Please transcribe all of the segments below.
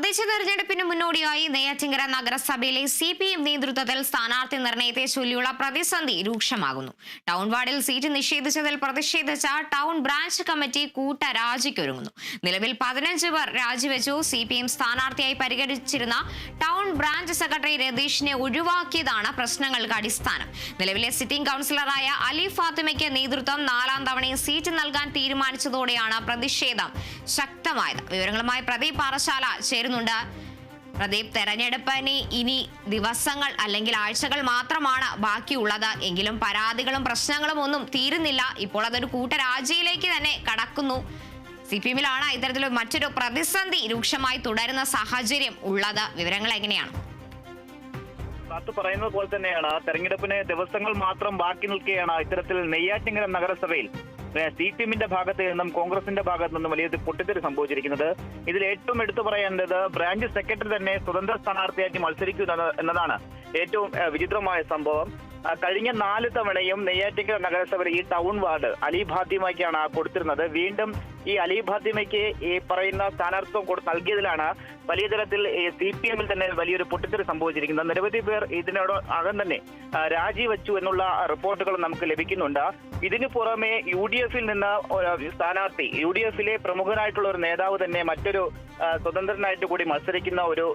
തദ്ദേശ തെരഞ്ഞെടുപ്പിന് മുന്നോടിയായി നെയ്യാറ്റിങ്കര നഗരസഭയിലെ സി പി എം നേതൃത്വത്തിൽ സ്ഥാനാർത്ഥി നിർണയത്തെ ചൊല്ലിയുള്ള പ്രതിസന്ധി രൂക്ഷമാകുന്നു. ടൗൺ വാർഡിൽ സീറ്റ് നിഷേധിച്ചതിൽ പ്രതിഷേധിച്ച ടൗൺ ബ്രാഞ്ച് കമ്മിറ്റി കൂട്ട രാജിക്കൊരുങ്ങുന്നു നിലവിൽ പതിനഞ്ച് പേർ രാജിവെച്ചു. സി പി എം സ്ഥാനാർത്ഥിയായി പരിഗണിച്ചിരുന്ന ടൗൺ ബ്രാഞ്ച് സെക്രട്ടറി രതീഷിനെ ഒഴിവാക്കിയതാണ് പ്രശ്നങ്ങൾക്ക് അടിസ്ഥാനം. നിലവിലെ സിറ്റിംഗ് കൗൺസിലറായ അലി ഫാത്തിമയ്ക്ക് നേതൃത്വം നാലാം തവണയും സീറ്റ് നൽകാൻ തീരുമാനിച്ചതോടെയാണ് പ്രതിഷേധം ശക്തമായത്. വിവരങ്ങളുമായി പ്രദീപ് പാറശാല ചേരുന്നുണ്ട് പ്രദീപ് തെരഞ്ഞെടുപ്പിന് ഇനി ദിവസങ്ങൾ അല്ലെങ്കിൽ ആഴ്ചകൾ മാത്രമാണ് ബാക്കിയുള്ളത്. എങ്കിലും പരാതികളും പ്രശ്നങ്ങളും ഒന്നും തീരുന്നില്ല. ഇപ്പോൾ അതൊരു കൂട്ടരാജിയിലേക്ക് തന്നെ കടക്കുന്നു. സി പി എമ്മിലാണ് ഇത്തരത്തിലൊരു മറ്റൊരു പ്രതിസന്ധി രൂക്ഷമായി തുടരുന്ന സാഹചര്യം ഉള്ളത്. വിവരങ്ങൾ എങ്ങനെയാണ്? കാത്തു പറയുന്നത് പോലെ തന്നെയാണ്. തെരഞ്ഞെടുപ്പിന് ദിവസങ്ങൾ മാത്രം ബാക്കി നിൽക്കുകയാണ് ഇത്തരത്തിൽ നെയ്യാറ്റിങ്കര നഗരസഭയിൽ. സി പി എമ്മിന്റെ ഭാഗത്ത് നിന്നും കോൺഗ്രസിന്റെ ഭാഗത്ത് നിന്നും വലിയ പൊട്ടിത്തെറി സംഭവിച്ചിരിക്കുന്നത്. ഇതിൽ ഏറ്റവും എടുത്തു പറയേണ്ടത് ബ്രാഞ്ച് സെക്രട്ടറി തന്നെ സ്വതന്ത്ര സ്ഥാനാർത്ഥിയായിട്ട് മത്സരിക്കൂ എന്നതാണ് ഏറ്റവും വിചിത്രമായ സംഭവം. കഴിഞ്ഞ നാല് തവണയും നെയ്യാറ്റിക്കര നഗരസഭയിൽ ഈ ടൗൺ വാർഡ് അലി ഫാത്തിമയ്ക്കാണ് കൊടുത്തിരുന്നത്. വീണ്ടും ഈ അലി ഫാത്തിമയ്ക്ക് ഈ പറയുന്ന സ്ഥാനാർത്ഥിത്വം കൊടു നൽകിയതിലാണ് വലിയ തരത്തിൽ സി പി എമ്മിൽ തന്നെ വലിയൊരു പൊട്ടിത്തെറി സംഭവിച്ചിരിക്കുന്നത്. നിരവധി പേർ ഇതിനോട് അകം തന്നെ രാജിവെച്ചു എന്നുള്ള റിപ്പോർട്ടുകൾ നമുക്ക് ലഭിക്കുന്നുണ്ട്. ഇതിനു പുറമെ യു ഡി എഫിൽ നിന്ന് സ്ഥാനാർത്ഥി യു ഡി എഫിലെ പ്രമുഖനായിട്ടുള്ള ഒരു നേതാവ് തന്നെ മറ്റൊരു സ്വതന്ത്രനായിട്ട് കൂടി മത്സരിക്കുന്ന ഒരു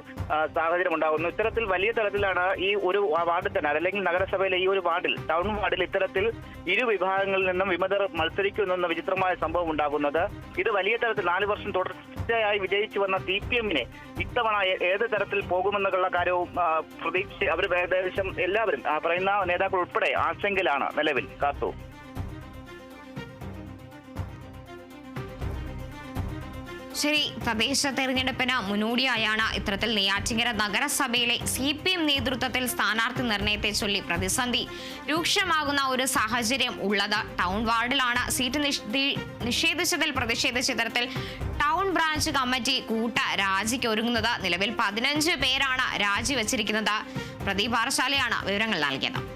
സാഹചര്യം ഉണ്ടാകുന്നു. ഇത്തരത്തിൽ വലിയ തരത്തിലാണ് ഈ ഒരു വാർഡിൽ തന്നെ അല്ലെങ്കിൽ നഗരസഭയിലെ ഈ ഒരു വാർഡിൽ ടൗൺ വാർഡിൽ ഇത്തരത്തിൽ ഇരു വിഭാഗങ്ങളിൽ നിന്നും വിമതർ മത്സരിക്കുന്നെന്ന വിചിത്രമായ സംഭവം ഉണ്ടാകുന്നത്. ഇത് വലിയ തരത്തിൽ നാല് വർഷം തുടർച്ചയായി വിജയിച്ചു വന്ന സി പി എമ്മിനെ ഇത്തവണ ഏത് തരത്തിൽ പോകുമെന്നുള്ള കാര്യവും പ്രതീക്ഷ അവർ ഏകദേശം എല്ലാവരും പറയുന്ന നേതാക്കൾ ഉൾപ്പെടെ ആശങ്കയിലാണ് നിലവിൽ. കാത്തു ശരി തദ്ദേശ തെരഞ്ഞെടുപ്പിന് മുന്നോടിയായാണ് ഇത്തരത്തിൽ നെയ്യാറ്റിങ്കര നഗരസഭയിലെ സി പി എം നേതൃത്വത്തിൽ സ്ഥാനാർത്ഥി നിർണയത്തെ ചൊല്ലി പ്രതിസന്ധി രൂക്ഷമാകുന്ന ഒരു സാഹചര്യം ഉള്ളത്. ടൗൺ വാർഡിലാണ് സീറ്റ് നിഷ്- നിഷേധിച്ചതിൽ പ്രതിഷേധിച്ച ഇത്തരത്തിൽ ടൗൺ ബ്രാഞ്ച് കമ്മിറ്റി കൂട്ട രാജിക്ക് ഒരുങ്ങുന്നത്. നിലവിൽ പതിനഞ്ച് പേരാണ് രാജിവെച്ചിരിക്കുന്നത്. പ്രദീപ് പാറശാലയാണ് വിവരങ്ങൾ നൽകിയത്.